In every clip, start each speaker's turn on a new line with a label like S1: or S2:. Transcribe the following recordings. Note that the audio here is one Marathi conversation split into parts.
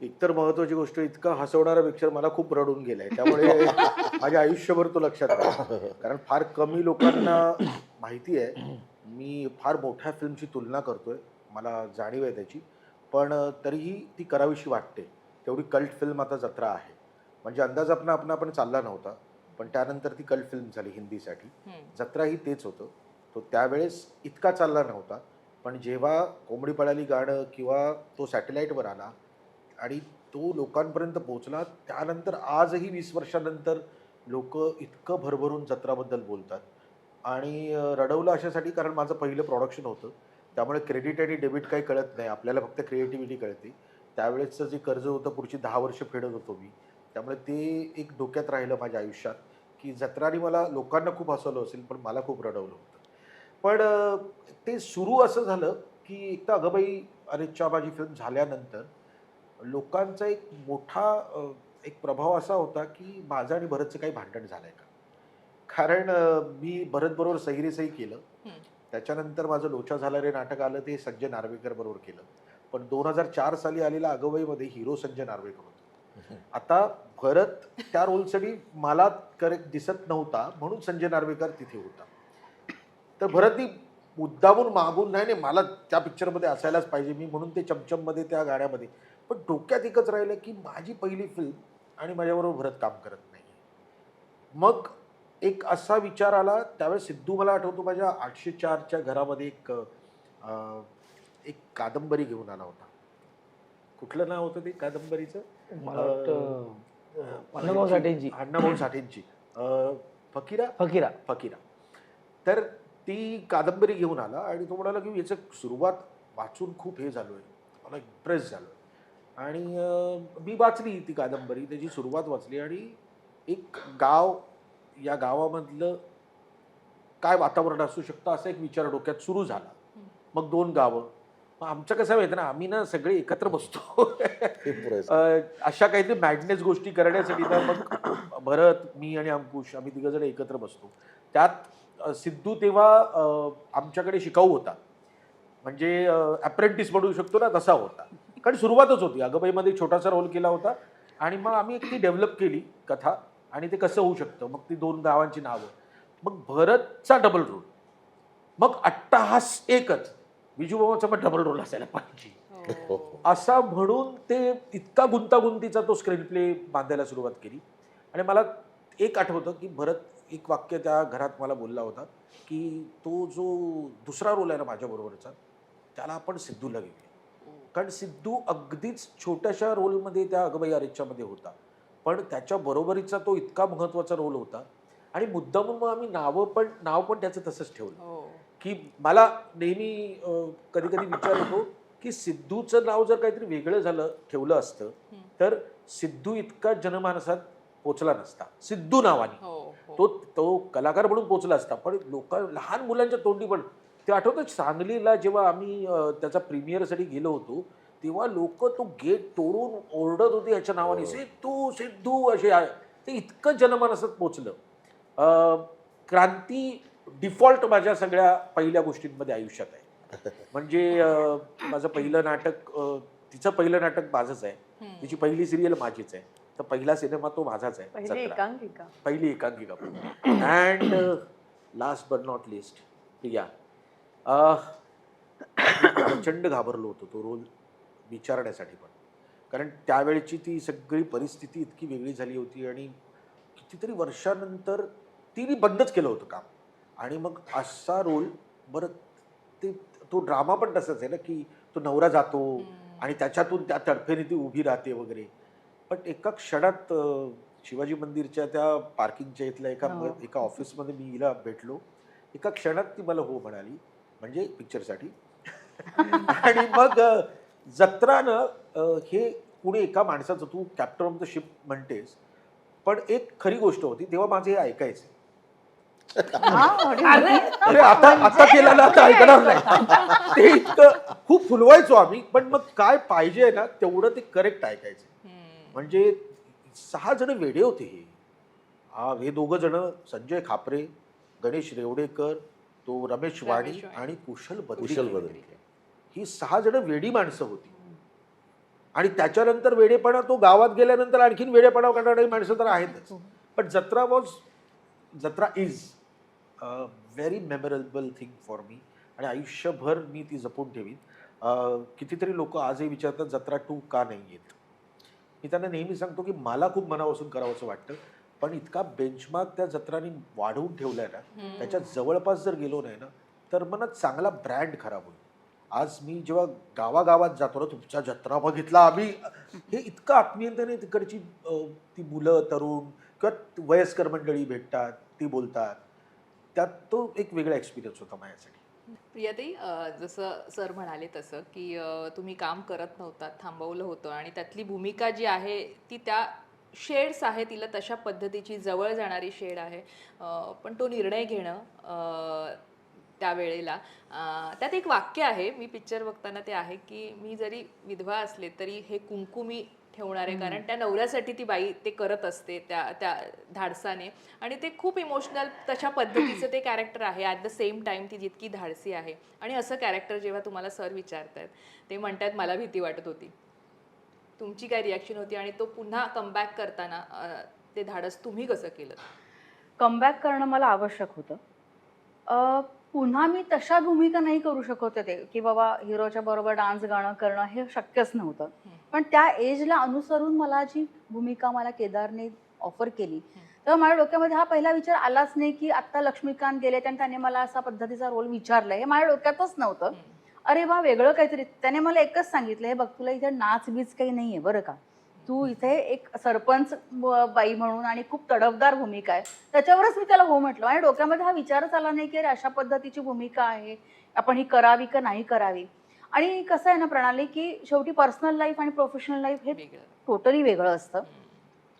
S1: एकतर महत्वाची गोष्ट इतका हसवणारा पिक्चर मला खूप रडून गेलाय. त्यामुळे माझ्या आयुष्यभर तो लक्षात राहील. कारण फार कमी लोकांना माहिती आहे मी फार मोठ्या फिल्मची तुलना करतोय. मला जाणीव आहे त्याची. पण तरीही ती करावीशी वाटते. तेवढी कल्ट फिल्म आता जत्रा आहे. म्हणजे अंदाज आपण आपण आपण चालला नव्हता. पण त्यानंतर ती कल्ट फिल्म झाली हिंदीसाठी. जत्रा ही तेच होतं. तो त्यावेळेस इतका चालला नव्हता. पण जेव्हा कोंबडी पळाली गाणं किंवा तो सॅटेलाईटवर आला आणि तो लोकांपर्यंत पोहोचला त्यानंतर आजही वीस वर्षानंतर लोक इतकं भरभरून जत्राबद्दल बोलतात. आणि रडवलं अशासाठी कारण माझं पहिलं प्रॉडक्शन होतं. त्यामुळे क्रेडिट आणि डेबिट काही कळत नाही. आपल्याला फक्त क्रिएटिव्हिटी कळते. त्यावेळेसचं जे कर्ज होतं पुढची दहा वर्ष फेडत होतो मी. त्यामुळे ते एक डोक्यात राहिलं माझ्या आयुष्यात की जत्राने मला लोकांना खूप हसवलं असेल पण मला खूप रडवलं होतं. पण ते सुरू असं झालं की एकदा अगबाई अरेच्चा माझी फिल्म झाल्यानंतर लोकांचा एक मोठा एक प्रभाव असा होता की माझं आणि भरतचं काही भांडण झालंय का? कारण मी भरतबरोबर सहिरी सही केलं. त्याच्यानंतर माझं लोचा झाला रे नाटक आलं ते संजय नार्वेकर बरोबर केलं. पण दोन हजार चार साली आलेल्या अगबाईमध्ये हिरो संजय नार्वेकर होता. आता भरत त्या रोलसाठी मला करेक्ट दिसत नव्हता म्हणून संजय नार्वेकर तिथे होता. तर भरतनी मुद्दामून मागून नाही नाही मला त्या पिक्चरमध्ये असायलाच पाहिजे. मी म्हणून ते चमचममध्ये त्या गाण्यामध्ये पण डोक्यात एकच राहिलं की माझी पहिली फिल्म आणि माझ्याबरोबर भरत काम करत नाही मग एक असा विचार आला त्यावेळेस सिद्धू मला आठवतो माझ्या आठशे चारच्या घरामध्ये एक अं, एक कादंबरी घेऊन आला होता. कुठलं नाव होतं ते कादंबरीचं?
S2: अण्णाभाऊ साठेंची.
S1: अण्णाभाऊ साठेंची. फकीरा?
S2: फकीरा.
S1: फकीरा. तर ती कादंबरी घेऊन आला आणि तो म्हणाला की याचं सुरुवात वाचून खूप हे झालो आहे मला इम्प्रेस झालो आणि मी वाचली ती कादंबरी त्याची सुरुवात वाचली आणि एक गाव या गावामधलं काय वातावरण असू शकतं असा एक विचार डोक्यात सुरू झाला. मग दोन गावं. मग आमचं कसं माहिती ना आम्ही ना सगळे एकत्र बसतो. अशा काहीतरी मॅडनेस गोष्टी करण्यासाठी ना मग भरत मी आणि अंकुश आम्ही तिघ जण एकत्र बसतो. त्यात सिद्धू तेव्हा आमच्याकडे शिकाऊ होता. म्हणजे अप्रेंटिस म्हणू शकतो ना तसा होता. कारण सुरुवातच होती. अगबाईमध्ये एक छोटासा रोल केला होता आणि मग आम्ही एक ती डेव्हलप केली कथा आणि ते कसं होऊ शकतं? मग ती दोन गावांची नावं. मग भरतचा डबल रोल मग अट्टाहास एकच. विजूबाबाचा पण डबल रोल असायला पाहिजे.
S3: हो.
S1: असा म्हणून ते इतका गुंतागुंतीचा तो स्क्रीन प्ले बांधायला सुरुवात केली. आणि मला एक आठवतं की भरत एक वाक्य त्या घरात मला बोलला होता की तो जो दुसरा रोल आहे ना माझ्याबरोबरचा त्याला आपण सिद्धूला घेऊया. कारण सिद्धू अगदीच छोट्याशा रोलमध्ये त्या अगबाई अरेच्च्यामध्ये होता पण त्याच्या बरोबरीचा तो इतका महत्त्वाचा रोल होता आणि मुद्दामून मग आम्ही नावं पण नाव पण त्याचं तसंच ठेवलं
S3: हो.
S1: की मला नेहमी कधी कधी विचार येतो की सिद्धूचं नाव जर काहीतरी वेगळं झालं ठेवलं असतं. तर सिद्धू इतका जनमानसात पोचला नसता सिद्धू नावाने
S3: हो, हो.
S1: तो तो कलाकार म्हणून पोचला असता पण लोक लहान मुलांच्या तोंडी पण ते आठवतं सांगलीला जेव्हा आम्ही त्याचा प्रीमियरसाठी गेलो होतो तेव्हा लोक तो गेट तोडून ओरडत होते याच्या नावाने सिद्धू सिद्धू असे आहे. ते इतकं जनमानसात पोचलं. अं, क्रांती डिफॉल्ट माझ्या सगळ्या पहिल्या गोष्टींमध्ये आयुष्यात आहे. म्हणजे माझं पहिलं नाटक तिचं पहिलं नाटक माझंच आहे. तिची पहिली सिरियल माझीच आहे. तर पहिला सिनेमा तो माझाच आहे
S4: पहिली. एकांकिका.
S1: पहिली एकांकिका. And last but not least Priya. मी प्रचंड घाबरलो होतो तो रोल विचारण्यासाठी पण. कारण त्यावेळची ती सगळी परिस्थिती इतकी वेगळी झाली होती आणि कितीतरी वर्षानंतर तिने बंदच केलं होतं काम. आणि मग असा रोल बरं ते तो ड्रामा पण तसाच आहे ना की तो नवरा जातो. आणि त्याच्यातून त्या तडफेने ती उभी राहते वगैरे. पण एका क्षणात शिवाजी मंदिरच्या त्या पार्किंगच्या इथल्या एका
S4: हो.
S1: एका ऑफिसमध्ये मी हिला भेटलो. एका क्षणात ती मला हो म्हणाली. म्हणजे पिक्चरसाठी आणि मग जत्रानं हे पुणे एका माणसाचं तू कॅप्टन ऑफ द शिप म्हणतेस पण एक खरी गोष्ट होती तेव्हा माझे हे ऐकायचे.
S4: हा,
S1: अरे आता आता केलं ना आता ऐकणार नाही. ते इतकं खूप फुलवायचो आम्ही पण मग काय पाहिजे ना तेवढं ते करेक्ट ऐकायचे. म्हणजे सहा जण वेडे होते हे. हा हे दोघं जण संजय खापरे गणेश रेवडेकर तो रमेश वाणी. आणि कुशल
S5: कुशल बदल
S1: ही सहा जण वेडी माणसं होती. आणि त्याच्यानंतर वेडेपणा तो गावात गेल्यानंतर आणखीन वेडेपणा करणारी माणसं तर आहेतच. पण जत्रा वॉज जत्रा is very memorable thing for me आणि आयुष्यभर मी ती जपून ठेवीन. अं, कितीतरी लोक आजही विचारतात जत्रा टू का नाही येत? मी त्यांना नेहमी सांगतो की मला खूप मनापासून करावंसं वाटतं. पण इतका बेंचमार्क त्या जत्रांनी वाढवून ठेवलाय ना त्याच्या जवळपास जर गेलो नाही ना तर मला चांगला ब्रँड खराब होईल. आज मी जेव्हा गावागावात जातो ना तुमच्या जत्रा बघितला आम्ही हे इतकं आत्मीयतेने तिकडची ती मुलं तरुण किंवा वयस्कर मंडळी भेटतात ती बोलतात. त्यात तो एक वेगळा एक्सपिरियन्स होता माझ्यासाठी.
S3: प्रियाताई जसं सर म्हणाले तसं की तुम्ही काम करत नव्हतात थांबवलं होतं आणि त्यातली भूमिका जी आहे ती त्या शेड्स आहे तिला तशा पद्धतीची जवळ जाणारी शेड आहे. पण तो निर्णय घेणं त्यावेळेला. त्यात एक वाक्य आहे मी पिक्चर बघताना ते आहे की मी जरी विधवा असले तरी हे कुंकू मी ठेवणार आहे कारण त्या नवऱ्यासाठी ती बाई ते करत असते त्या त्या धाडसाने. आणि ते खूप इमोशनल तशा पद्धतीचं ते कॅरेक्टर आहे. ॲट द सेम टाइम ती जितकी धाडसी आहे. आणि असं कॅरेक्टर जेव्हा तुम्हाला सर विचारतायत ते म्हणतात मला भीती वाटत होती. तुमची काय रिॲक्शन होती आणि तो पुन्हा कमबॅक करताना ते धाडस तुम्ही कसं केलं?
S4: कमबॅक करणं मला आवश्यक होतं. पुन्हा मी तशा भूमिका नाही करू शकत होते की बाबा हिरोच्या बरोबर डान्स गाणं करणं हे शक्यच नव्हतं. पण त्या एजला अनुसरून मला जी भूमिका मला केदारने ऑफर केली तेव्हा माझ्या डोक्यामध्ये हा पहिला विचार आलाच नाही की आत्ता लक्ष्मीकांत गेले आणि त्याने मला असा पद्धतीचा रोल विचारला हे माझ्या डोक्यातच नव्हतं. अरे वा वेगळं काहीतरी. त्याने मला एकच सांगितलं हे बघ तुला इथे नाच बीच काही नाहीये बरं का. तू इथे एक सरपंच बाई म्हणून आणि खूप तडफदार भूमिका आहे. त्याच्यावरच मी त्याला हो म्हटलं. आणि डोक्यामध्ये हा विचारच आला नाही की अरे अशा पद्धतीची भूमिका आहे. आपण ही करावी का नाही करावी? आणि कसं आहे ना प्रणाली की शेवटी पर्सनल लाईफ आणि प्रोफेशनल लाईफ हे टोटली वेगळं असतं.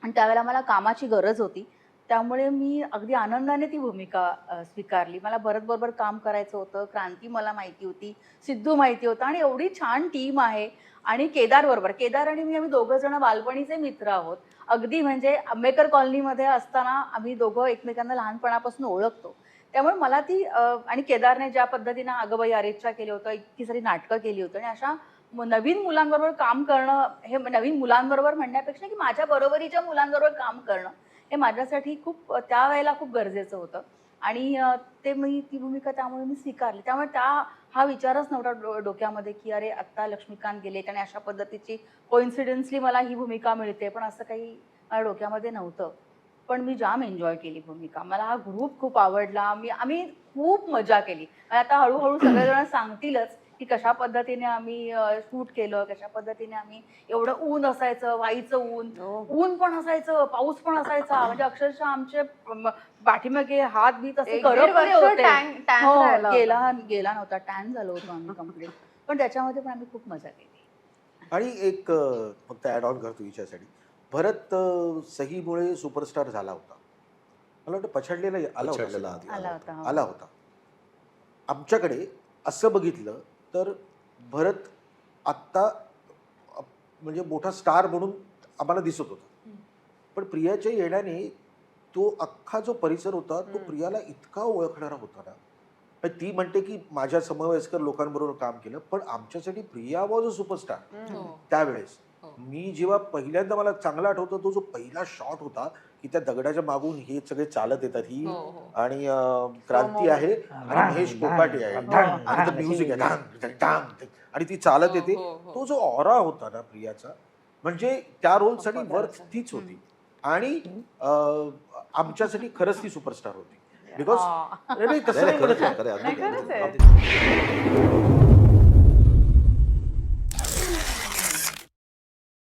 S4: आणि त्यावेळेला मला कामाची गरज होती. त्यामुळे मी अगदी आनंदाने ती भूमिका स्वीकारली. मला भरत बरोबर काम करायचं होतं क्रांती मला माहिती होती सिद्धू माहिती होता आणि एवढी छान टीम आहे. आणि केदार बरोबर केदार आणि मी आम्ही दोघं जण बालपणीचे मित्र आहोत. अगदी म्हणजे आंबेडकर कॉलनीमध्ये असताना आम्ही दोघं एकमेकांना लहानपणापासून ओळखतो. त्यामुळे मला ती आणि केदारने ज्या पद्धतीनं अगबाई अरेच्छा केली होतं इतकी सारी नाटकं केली होती आणि अशा नवीन मुलांबरोबर काम करणं हे नवीन मुलांबरोबर म्हणण्यापेक्षा की माझ्या बरोबरीच्या मुलांबरोबर काम करणं हे माझ्यासाठी खूप त्यावेळेला खूप गरजेचं होतं. आणि ते मी ती भूमिका त्यामुळे मी स्वीकारली. त्यामुळे त्या हा विचारच नव्हता डो- डोक्यामध्ये की अरे आत्ता लक्ष्मीकांत गेले आणि अशा पद्धतीची कोइन्सिडेन्सली मला ही भूमिका मिळते. पण असं काही माझ्या डोक्यामध्ये नव्हतं. पण मी जाम एन्जॉय केली भूमिका. मला हा ग्रुप खूप आवडला. मी आम्ही खूप मजा केली. आणि आता हळूहळू सगळेजण सांगतीलच की कशा पद्धतीने आम्ही शूट केलं कशा पद्धतीने आम्ही एवढं ऊन असायचं वाईचं ऊन. ऊन पण असायचं पाऊस पण असायचा. म्हणजे अक्षरशः आमचे पाठीमागे हात बीत असे हो. गेला गेला नव्हता. टॅन झालो होतो आम्ही कंप्लीट पण त्याच्यामध्ये पण आम्ही खूप मजा केली.
S1: आणि एक फक्त ॲड ऑन करतो हिच्यासाठी. भरत सहीमुळे सुपरस्टार झाला होता. मला वाटतं पछाडलेला होता.
S4: आला होता हो.
S1: आला होता. आमच्याकडे असं बघितलं तर भरत आत्ता म्हणजे मोठा स्टार म्हणून आम्हाला दिसत होता. पण प्रियाच्या येण्याने तो अख्खा जो परिसर होता तो. प्रियाला इतका ओळखणारा होता ना ती म्हणते की माझ्या समवयस्कर लोकांबरोबर काम केलं पण आमच्यासाठी प्रिया वॉज अ सुपरस्टार. त्यावेळेस
S3: हो.
S1: मी जेव्हा पहिल्यांदा मला चांगला आठवतो तो जो पहिला शॉट होता की त्या दगडाच्या मागून हे सगळे चालत येतात ही
S3: हो, हो.
S1: आणि अं, क्रांती आहे आणि महेश कोकाटे आहे आणि ते म्युझिक आहे आणि ती चालत येते
S3: हो, हो, हो.
S1: तो जो ऑरा होता ना प्रियाचा म्हणजे त्या रोलसाठी. वर्थ तीच होती आणि अं, आमच्यासाठी खरंच ती सुपरस्टार होती बिकॉज
S4: हा.
S1: नाही तसं
S5: नाही, खरंच
S1: आहे.
S5: खरं आहे, अगदी
S2: नाही, खरंच
S5: खरं आहे.
S2: आहे.
S5: अगदी.